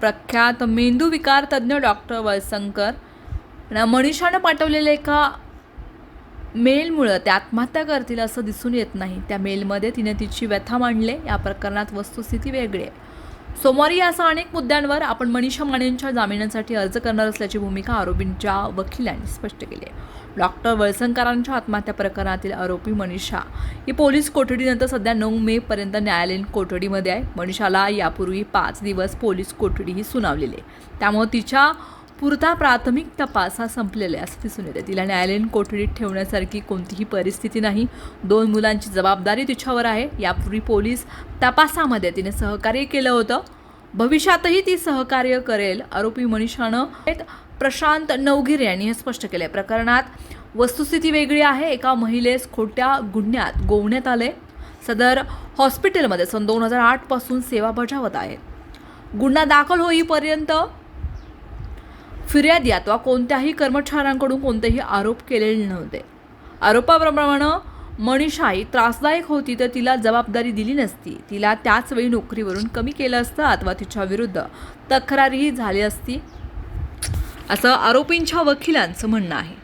प्रख्यात मेंदू विकार तज्ज्ञ डॉक्टर वळसंकर मनीषानं पाठवलेल्या एका मेलमुळं ते आत्महत्या करतील असं दिसून येत नाही. त्या मेलमध्ये तिने तिची व्यथा मांडले. या प्रकरणात वस्तुस्थिती वेगळी आहे. सोमवारी असा अनेक मुद्द्यांवर आपण मनीषा मानेंच्या जामिनासाठी अर्ज करणार असल्याची भूमिका आरोपींच्या वकिलांनी स्पष्ट केली आहे. डॉक्टर वळसंकरांच्या आत्महत्या प्रकरणातील आरोपी मनीषा ही पोलीस कोठडीनंतर सध्या नऊ मे पर्यंत न्यायालयीन कोठडीमध्ये आहे. मनीषाला यापूर्वी पाच दिवस पोलीस कोठडीही सुनावलेली आहे. त्यामुळे तिच्या पुरता प्राथमिक तपास हा संपलेला आहे असं दिसून येते. तिला न्यायालयीन कोठडीत ठेवण्यासारखी कोणतीही परिस्थिती नाही. दोन मुलांची जबाबदारी तिच्यावर आहे. यापूर्वी पोलीस तपासामध्ये तिने सहकार्य केलं होतं. भविष्यातही ती सहकार्य करेल आरोपी मनीषानं प्रशांत नवगिरे यांनी हे स्पष्ट केले प्रकरणात वस्तुस्थिती वेगळी आहे. एका महिलेस खोट्या गुन्ह्यात गोवण्यात आले सदर हॉस्पिटलमध्ये सन दोन हजार आठपासून सेवा बजावत आहेत गुन्हा दाखल होईपर्यंत फिर्यादी अथवा कोणत्याही कर्मचाऱ्यांकडून कोणतेही आरोप केलेले नव्हते. आरोपाप्रमाणे मनीषाही त्रासदायक होती तर तिला जबाबदारी दिली नसती. तिला त्याच वेळी नोकरीवरून कमी केलं असतं अथवा तिच्या विरुद्ध तक्रारही झाली असती असं आरोपींच्या वकिलांचं म्हणणं आहे.